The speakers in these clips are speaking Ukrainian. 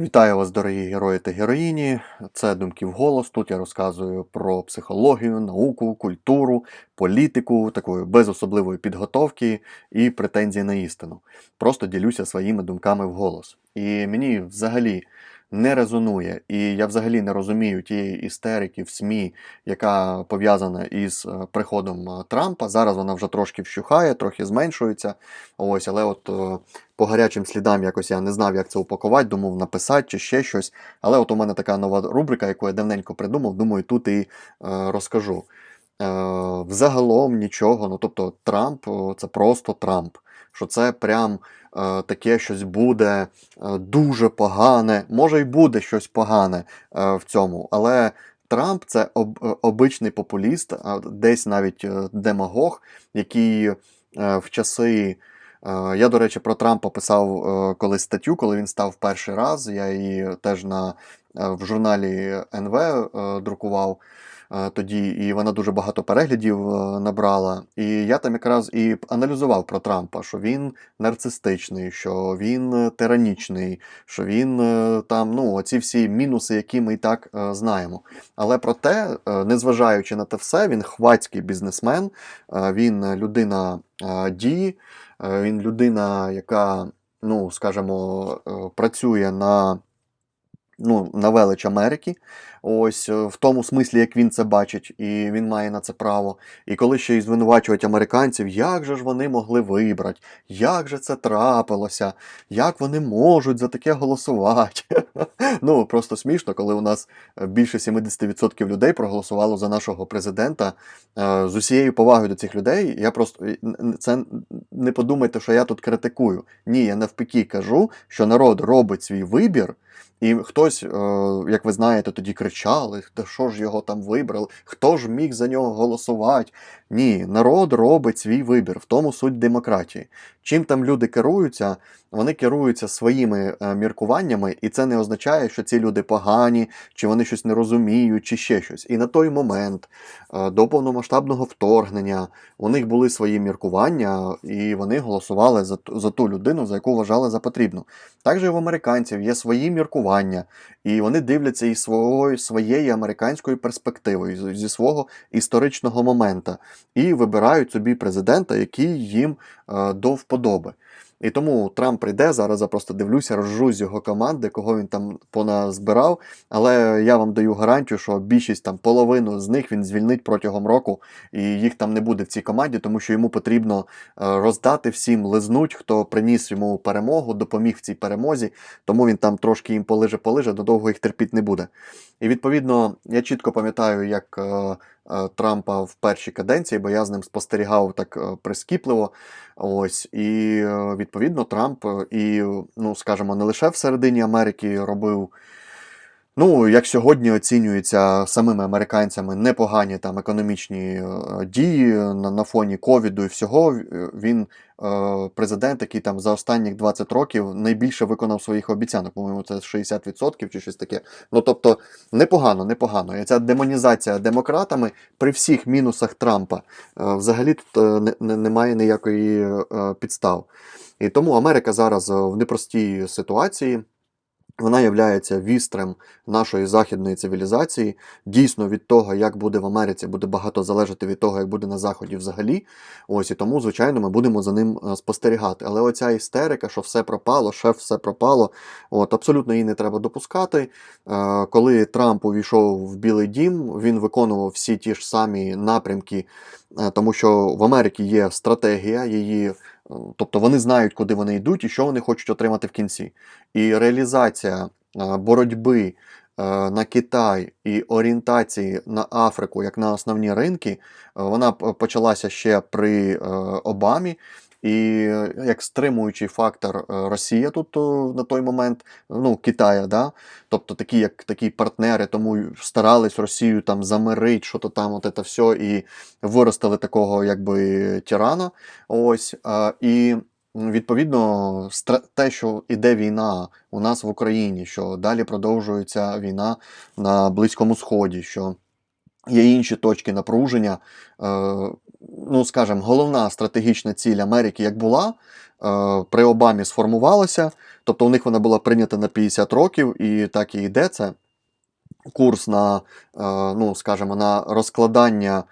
Вітаю вас, дорогі герої та героїні. Це думки в голос. Тут я розказую про психологію, науку, культуру, політику, такої без особливої підготовки і претензій на істину. Просто ділюся своїми думками в голос. І мені взагалі не резонує, і я взагалі не розумію тієї істерики в СМІ, яка пов'язана із е, приходом е, Трампа. Зараз вона вже трошки вщухає, трохи зменшується. Ось, але от е, по гарячим слідам якось я не знав, як це упакувати, думав написати чи ще щось. Але от у мене така нова рубрика, яку я давненько придумав, думаю, тут і розкажу. Е, взагалом нічого. Ну тобто, Трамп це просто Трамп. Що це прям е, таке щось буде е, дуже погане. Може, й буде щось погане е, в цьому, але. Трамп це об, е, обичний популіст, десь навіть е, демагог, який е, в часи. е, Я, до речі, про Трампа писав е, колись статтю, коли він став перший раз. Я її теж на, в журналі НВ е, друкував е, тоді, і вона дуже багато переглядів е, набрала. І я там якраз і аналізував про Трампа, що він нарцистичний, що він е, тиранічний, що він е, там, ну, оці всі мінуси, які ми і так е, знаємо. Але проте, е, незважаючи на те все, він хвацький бізнесмен, е, він людина е, дії, е, він людина, яка, ну, скажімо, е, працює на, ну, на велич Америки. Ось е, в тому смислі, як він це бачить, і він має на це право. І коли ще й звинувачують американців, як же ж вони могли вибрати, як же це трапилося, як вони можуть за таке голосувати. Ну просто смішно, коли у нас е, більше 70% людей проголосувало за нашого президента. Е, З усією повагою до цих людей, я просто це не подумайте, що я тут критикую. Ні, я навпаки кажу, що народ робить свій вибір. І хтось, е, як ви знаєте, тоді кричали, та що ж його там вибрали, хто ж міг за нього голосувати. Ні, народ робить свій вибір, в тому суть демократії. Чим там люди керуються, вони керуються своїми е, міркуваннями, і це не означає, що ці люди погані, чи вони щось не розуміють, чи ще щось. І на той момент е, до повномасштабного вторгнення у них були свої міркування, і вони голосували за, ту- за ту людину, за яку вважали за потрібну. Також і в американців є свої міркування, і вони дивляться із свого, своєї американської перспективи, зі свого історичного момента, і вибирають собі президента, який їм е, до вподоби. І тому Трамп прийде, зараз я просто дивлюся, ржу з його команди, кого він там поназбирав. Але я вам даю гарантію, що більшість там половину з них він звільнить протягом року, і їх там не буде в цій команді, тому що йому потрібно е, роздати всім, лизнуть, хто приніс йому перемогу, допоміг в цій перемозі. Тому він там трошки їм полиже-полиже, додовго їх терпіти не буде. І відповідно, я чітко пам'ятаю, як е, Трампа в першій каденції, бо я з ним спостерігав так е, прискіпливо. Ось і е, відповідно Трамп е, і, ну скажімо, не лише всередині Америки робив. Ну, як сьогодні оцінюються самими американцями непогані там економічні е, дії на, на фоні ковіду і всього, е, він е, президент, який там за останніх 20 років найбільше виконав своїх обіцянок. По-моєму, це 60% чи щось таке. Ну тобто, непогано, непогано. І ця демонізація демократами при всіх мінусах Трампа е, взагалі тут е, не, немає ніякої е, підстав. І тому Америка зараз е, в непростій ситуації. Вона є вістрем нашої західної цивілізації. Дійсно, від того, як буде в Америці, буде багато залежати від того, як буде на Заході взагалі. Ось і тому, звичайно, ми будемо за ним е, спостерігати. Але оця істерика, що все пропало, шеф все пропало, от абсолютно її не треба допускати. Е, Коли Трамп увійшов в Білий Дім, він виконував всі ті ж самі напрямки, е, тому що в Америці є стратегія, її. Тобто вони знають, куди вони йдуть і що вони хочуть отримати в кінці. І реалізація е, боротьби е, на Китай і орієнтації на Африку як на основні ринки, е, вона почалася ще при Обамі. І е, як стримуючий фактор е, Росія тут на той момент, ну Китая, да? тобто такі, як такі партнери, тому старались Росію там замирити, що то там, от це все, і виростили такого якби тирана. Ось е, і відповідно те, що іде війна у нас в Україні, що далі продовжується війна на Близькому Сході, що є інші точки напруження. Ну, скажімо, головна стратегічна ціль Америки, як була, е, при Обамі сформувалася, Тобто у них вона була прийнята на 50 років, і так і йде це. Курс на, е, ну, скажімо, на розкладання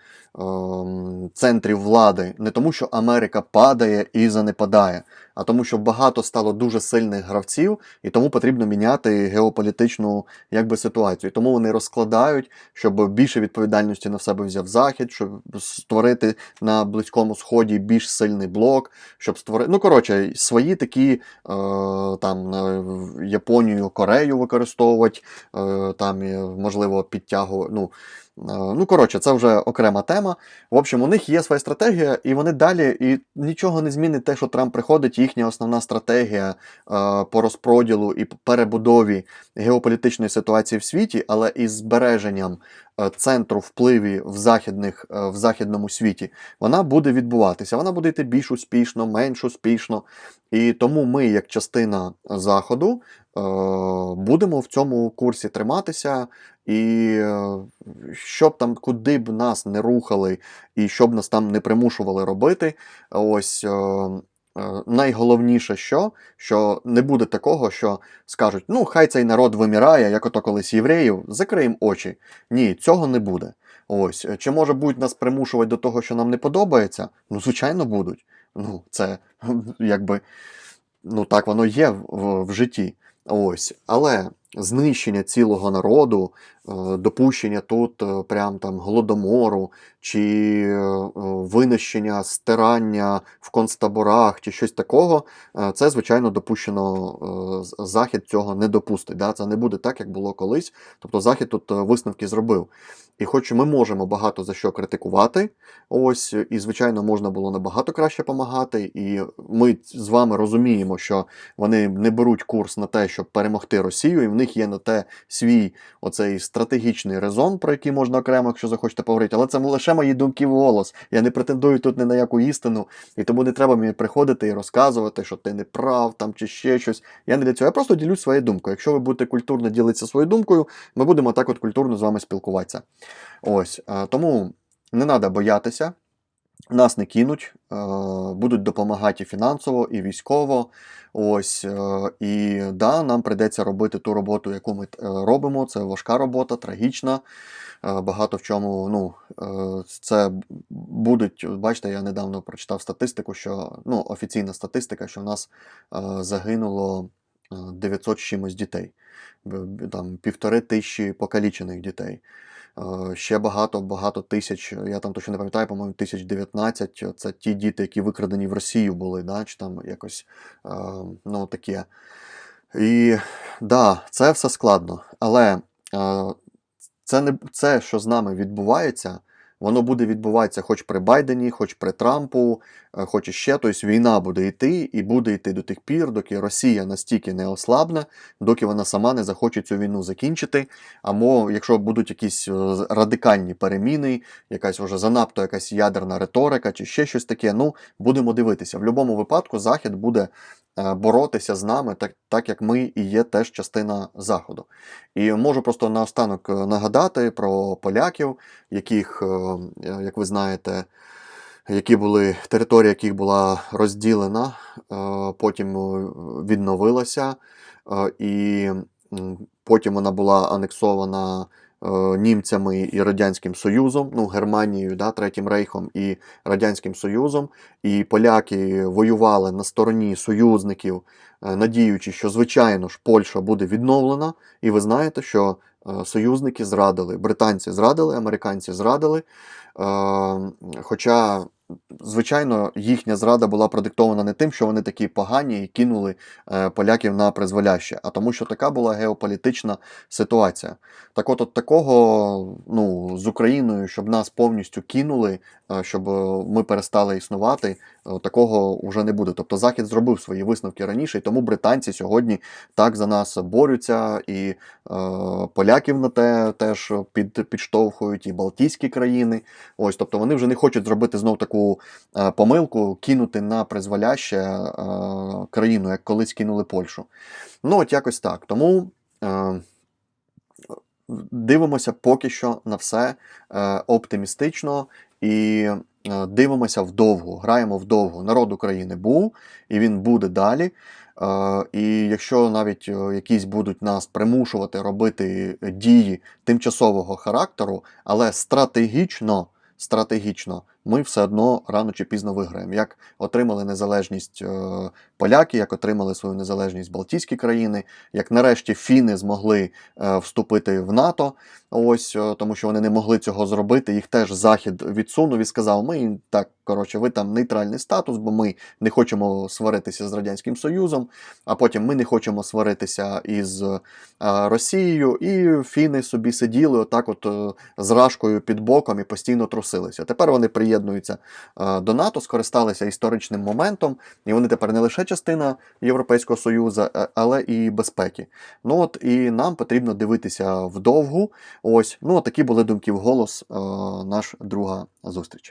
центрів влади не тому, що Америка падає і занепадає, а тому, що багато стало дуже сильних гравців, і тому потрібно міняти геополітичну якби, ситуацію. Тому вони розкладають, щоб більше відповідальності на себе взяв Захід, щоб створити на Близькому Сході більш сильний блок, щоб створити. Ну, коротше, свої такі е, там Японію, Корею використовувати, е, там, можливо, підтягувати. Ну, Ну, коротше, це вже окрема тема. В общем, у них є своя стратегія, і вони далі, і нічого не змінить те, що Трамп приходить. Їхня основна стратегія е, по розпроділу і перебудові геополітичної ситуації в світі, але із збереженням е, центру впливі в, західних, е, в західному світі, вона буде відбуватися. Вона буде йти більш успішно, менш успішно. І тому ми, як частина Заходу, е, будемо в цьому курсі триматися. І е, щоб там куди б нас не рухали, і щоб нас там не примушували робити, ось. е, е, Найголовніше, що, що не буде такого, що скажуть, ну, хай цей народ вимирає, як ото колись євреїв, закриємо очі. Ні, цього не буде. Ось. Чи може будуть нас примушувати до того, що нам не подобається? Ну, звичайно, будуть. Ну, це якби ну, так воно є в, в, в житті. Ось. Але знищення цілого народу, е, допущення тут е, прям там голодомору, чи е, винищення, стирання в концтаборах, чи щось такого, це, звичайно, допущено. Захід цього не допустить. Да? Це не буде так, як було колись. Тобто Захід тут висновки зробив. І хоч ми можемо багато за що критикувати, ось, і, звичайно, можна було набагато краще допомагати, і ми з вами розуміємо, що вони не беруть курс на те, щоб перемогти Росію, і них є на те свій оцей стратегічний резон, про який можна окремо, якщо захочете поговорити. Але це лише мої думки в голос. Я не претендую тут ні на яку істину, і тому не треба мені приходити і розказувати, що ти не прав там чи ще щось. Я не для цього. Я просто ділюсь своєю думкою. Якщо ви будете культурно ділитися своєю думкою, ми будемо так от культурно з вами спілкуватися. Ось тому не треба боятися. Нас не кинуть, е, будуть допомагати і фінансово, і військово. Ось, е, і да, нам прийдеться робити ту роботу, яку ми е, робимо. Це важка робота, трагічна. Багато в чому, ну, це будуть, бачите, я недавно прочитав статистику, що ну, офіційна статистика, що в нас загинуло е, 900 чимось дітей, там півтори тисячі покалічених дітей. Е, Ще багато, багато тисяч, я там точно не пам'ятаю, по-моєму, тисяч 19. Це ті діти, які викрадені в Росію були, да, чи там якось е, ну, таке. І да, це все складно. Але е, це, не, це, що з нами відбувається, воно буде відбуватися хоч при Байдені, хоч при Трампу, е, хоч іще. Тобто війна буде йти і буде йти до тих пір, доки Росія настільки не ослабне, доки вона сама не захоче цю війну закінчити. Або якщо будуть якісь е, радикальні переміни, якась вже занадто якась ядерна риторика чи ще щось таке, ну будемо дивитися. В будь-якому випадку Захід буде боротися з нами, так, так як ми і є теж частина Заходу. І можу просто наостанок е, нагадати про поляків, яких, е, як ви знаєте, які були територія, яких була розділена, е, потім е, відновилася, е, і потім вона була анексована е, німцями і Радянським Союзом, ну, Германією, да, Третім Рейхом і Радянським Союзом. І поляки воювали на стороні союзників, е, надіючи, що, звичайно ж, Польща буде відновлена. І ви знаєте, що е, союзники зрадили, британці зрадили, американці зрадили. Е, Хоча, звичайно, їхня зрада була продиктована не тим, що вони такі погані і кинули е, поляків на призволяще, а тому, що така була геополітична ситуація. Так от, от такого ну, з Україною, щоб нас повністю кинули, е, щоб е, ми перестали існувати, такого вже не буде. Тобто Захід зробив свої висновки раніше, і тому британці сьогодні так за нас борються, і е, поляків на те теж під, підштовхують, і Балтійські країни. Ось, тобто вони вже не хочуть зробити знов таку е, помилку, кинути на призволяще е, країну, як колись кинули Польщу. Ну, от якось так. Тому. Е, Дивимося поки що на все е, оптимістично і е, дивимося вдовго, граємо вдовгу. Народ України був і він буде далі. Е, Е, І якщо навіть е, якісь будуть нас примушувати робити дії тимчасового характеру, але стратегічно, стратегічно ми все одно рано чи пізно виграємо. Як отримали незалежність е, поляки, як отримали свою незалежність Балтійські країни, як нарешті фіни змогли е, вступити в НАТО. Ось е, тому, що вони не могли цього зробити. Їх теж захід відсунув і сказав: ми так коротше, ви там нейтральний статус, бо ми не хочемо сваритися з радянським Союзом. А потім ми не хочемо сваритися із Росією, і фіни собі сиділи отак, от з рашкою під боком і постійно трусилися. Тепер вони приєднуються е, до НАТО, скористалися історичним моментом, і вони тепер не лише частина Європейського Союзу, е, але і безпеки. Ну от і нам потрібно дивитися вдовгу. Ось, ну такі були думки в голос. Е, наш друга зустріч.